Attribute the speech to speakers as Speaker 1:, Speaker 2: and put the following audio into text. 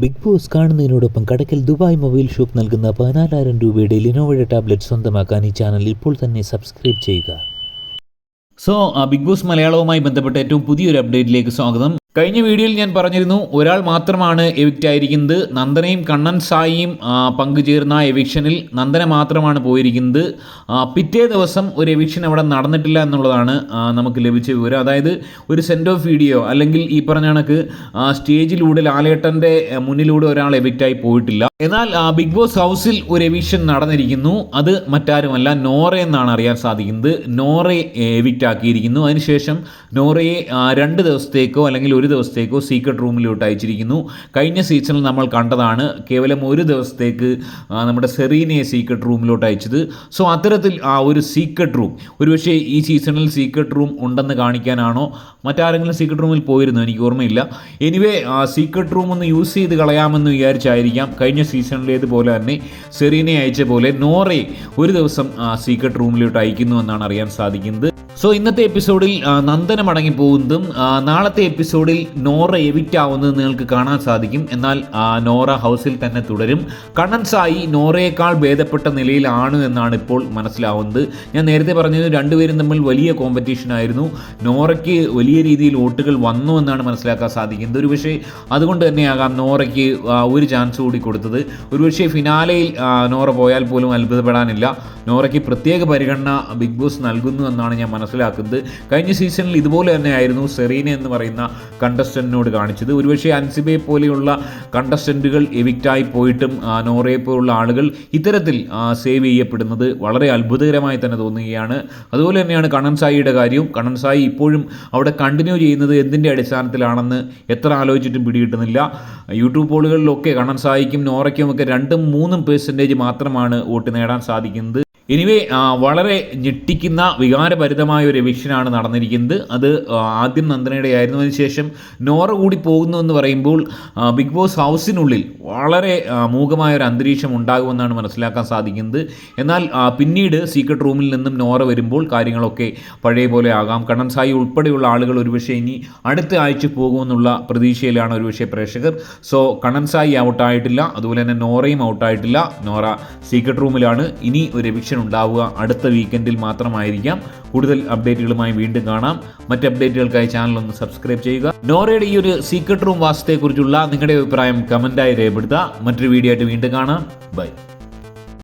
Speaker 1: Big boss കാണുന്നതിനോടൊപ്പം Kadakkal Dubai mobile shop നൽകുന്ന പതിനാലായിരം രൂപയുടെ ലിനോവയുടെ ടാബ്ലറ്റ് സ്വന്തമാക്കാൻ ഈ ചാനൽ ഇപ്പോൾ തന്നെ സബ്സ്ക്രൈബ് ചെയ്യുക.
Speaker 2: സോ ബിഗ് ബോസ് മലയാളവുമായി ബന്ധപ്പെട്ട ഏറ്റവും പുതിയൊരു അപ്ഡേറ്റിലേക്ക് സ്വാഗതം. കഴിഞ്ഞ വീഡിയോയിൽ ഞാൻ പറഞ്ഞിരുന്നു ഒരാൾ മാത്രമാണ് എവിക്റ്റ് ആയിരിക്കുന്നത്. നന്ദനയും കണ്ണൻ സായിയും പങ്കുചേർന്ന എവിക്ഷനിൽ നന്ദന മാത്രമാണ് പോയിരിക്കുന്നത്. പിറ്റേ ദിവസം ഒരു എവിക്ഷൻ അവിടെ നടന്നിട്ടില്ല എന്നുള്ളതാണ് നമുക്ക് ലഭിച്ച വിവരം. അതായത് ഒരു സെൻഡ് ഓഫ് വീഡിയോ അല്ലെങ്കിൽ ഈ പറഞ്ഞ കണക്ക് സ്റ്റേജിലൂടെ ലാലേട്ടന്റെ മുന്നിലൂടെ ഒരാൾ എവിക്റ്റായി പോയിട്ടില്ല. എന്നാൽ ആ, ബിഗ് ബോസ് ഹൗസിൽ ഒരു എവിക്ഷൻ നടന്നിരിക്കുന്നു. അത് മറ്റാരുമല്ല നോറ എന്നാണ് അറിയാൻ സാധിക്കുന്നത്. നോറയെ എവിക്റ്റ് ആക്കിയിരിക്കുന്നു. അതിനുശേഷം നോറയെ രണ്ട് ദിവസത്തേക്കോ അല്ലെങ്കിൽ ഒരു ദിവസത്തേക്കോ സീക്രട്ട് റൂമിലോട്ട് അയച്ചിരിക്കുന്നു. കഴിഞ്ഞ സീസണിൽ നമ്മൾ കണ്ടതാണ് കേവലം ഒരു ദിവസത്തേക്ക് നമ്മുടെ സെറീനയെ സീക്രട്ട് റൂമിലോട്ട് അയച്ചത്. സോ അത്തരത്തിൽ ആ ഒരു സീക്രട്ട് റൂം ഒരുപക്ഷെ ഈ സീസണിൽ സീക്രട്ട് റൂം ഉണ്ടെന്ന് കാണിക്കാനാണോ മറ്റാരെങ്കിലും സീക്രട്ട് റൂമിൽ പോയിരുന്നു? എനിക്ക് ഓർമ്മയില്ല. എനിവേ സീക്രട്ട് റൂം ഒന്ന് യൂസ് ചെയ്ത് കളയാമെന്ന് വിചാരിച്ചായിരിക്കാം. കഴിഞ്ഞ സീസണിലേതുപോലെ തന്നെ സെറീനെ അയച്ച പോലെ നോറയെ ഒരു ദിവസം ആ സീക്രട്ട് റൂമിലോട്ട് അയക്കുന്നു എന്നാണ് അറിയാൻ സാധിക്കുന്നത്. സോ ഇന്നത്തെ എപ്പിസോഡിൽ നന്ദന മടങ്ങി പോകുന്നതും നാളത്തെ എപ്പിസോഡിൽ നോറ എവിറ്റ് ആവുന്നതും നിങ്ങൾക്ക് കാണാൻ സാധിക്കും. എന്നാൽ നോറ ഹൗസിൽ തന്നെ തുടരും. കണ്ണൻ സായി നോറയേക്കാൾ ഭേദപ്പെട്ട നിലയിലാണ് എന്നാണ് ഇപ്പോൾ മനസ്സിലാവുന്നത്. ഞാൻ നേരത്തെ പറഞ്ഞത് രണ്ടുപേരും തമ്മിൽ വലിയ കോമ്പറ്റീഷൻ ആയിരുന്നു. നോറയ്ക്ക് വലിയ രീതിയിൽ വോട്ടുകൾ വന്നു എന്നാണ് മനസ്സിലാക്കാൻ സാധിക്കുന്നത്. ഒരുപക്ഷെ അതുകൊണ്ട് തന്നെയാകാം നോറയ്ക്ക് ഒരു ചാൻസ് കൂടി കൊടുത്തത്. ഒരുപക്ഷെ ഫിനാലയിൽ നോറ പോയാൽ പോലും അത്ഭുതപ്പെടാനില്ല. നോറയ്ക്ക് പ്രത്യേക പരിഗണന ബിഗ് ബോസ് നൽകുന്നു എന്നാണ് ഞാൻ മനസ്സിലാക്കുന്നത്. കഴിഞ്ഞ സീസണിൽ ഇതുപോലെ തന്നെയായിരുന്നു സെറീന എന്ന് പറയുന്ന കണ്ടസ്റ്റന്റിനോട് കാണിച്ചത്. ഒരുപക്ഷെ അൻസിബയെ പോലെയുള്ള കണ്ടസ്റ്റന്റുകൾ എവിക്റ്റായി പോയിട്ടും നോറയെ പോലുള്ള ആളുകൾ ഇത്തരത്തിൽ സേവ് ചെയ്യപ്പെടുന്നത് വളരെ അത്ഭുതകരമായി തന്നെ തോന്നുകയാണ്. അതുപോലെ തന്നെയാണ് കണ്ണൻ സായിയുടെ കാര്യവും. കണ്ണൻ സായി ഇപ്പോഴും അവിടെ കണ്ടിന്യൂ ചെയ്യുന്നത് എന്തിന്റെ അടിസ്ഥാനത്തിലാണെന്ന് എത്ര ആലോചിച്ചിട്ടും പിടികിട്ടുന്നില്ല. യൂട്യൂബ് പോളുകളിലൊക്കെ കണ്ണൻ സായിക്കും നോറയ്ക്കും ഒക്കെ രണ്ടും മൂന്നും പേഴ്സന്റേജ് മാത്രമാണ് വോട്ട് നേടാൻ സാധിക്കുന്നത്. എനിവേ വളരെ ഞെട്ടിക്കുന്ന വികാരഭരിതമായ ഒരു എവിക്ഷനാണ് നടന്നിരിക്കുന്നത്. അത് ആദ്യം നന്ദനയുടെ ആയിരുന്നു അതിനുശേഷം നോറ കൂടി പോകുന്നു എന്ന് പറയുമ്പോൾ ബിഗ് ബോസ് ഹൗസിനുള്ളിൽ വളരെ മൂകമായ ഒരു അന്തരീക്ഷം ഉണ്ടാകുമെന്നാണ് മനസ്സിലാക്കാൻ സാധിക്കുന്നത്. എന്നാൽ പിന്നീട് സീക്രട്ട് റൂമിൽ നിന്നും നോറ വരുമ്പോൾ കാര്യങ്ങളൊക്കെ പഴയ പോലെ ആകാം. കണ്ണൻ സായി ഉൾപ്പെടെയുള്ള ആളുകൾ ഒരുപക്ഷെ ഇനി അടുത്ത ആഴ്ച പോകുമെന്നുള്ള പ്രതീക്ഷയിലാണ് ഒരുപക്ഷെ പ്രേക്ഷകർ. സോ കണ്ണൻ സായി ഔട്ടായിട്ടില്ല അതുപോലെ തന്നെ നോറയും ഔട്ടായിട്ടില്ല നോറ സീക്രട്ട് റൂമിലാണ് ഇനി ഒരു എവിക്ഷൻ ഉണ്ടാവുക. അടുത്ത വീക്കെൻഡിൽ മാത്രമായിരിക്കാം. കൂടുതൽ അപ്ഡേറ്റുകളുമായി വീണ്ടും കാണാം. മറ്റ് അപ്ഡേറ്റുകൾക്കായി ചാനൽ ഒന്ന് സബ്സ്ക്രൈബ് ചെയ്യുക. നോറയുടെ ഈ ഒരു സീക്രട്ട് റൂം വാസത്തെക്കുറിച്ചുള്ള നിങ്ങളുടെ അഭിപ്രായം കമന്റായി രേഖപ്പെടുത്തുക. മറ്റൊരു വീഡിയോ ആയിട്ട് വീണ്ടും കാണാം. ബൈ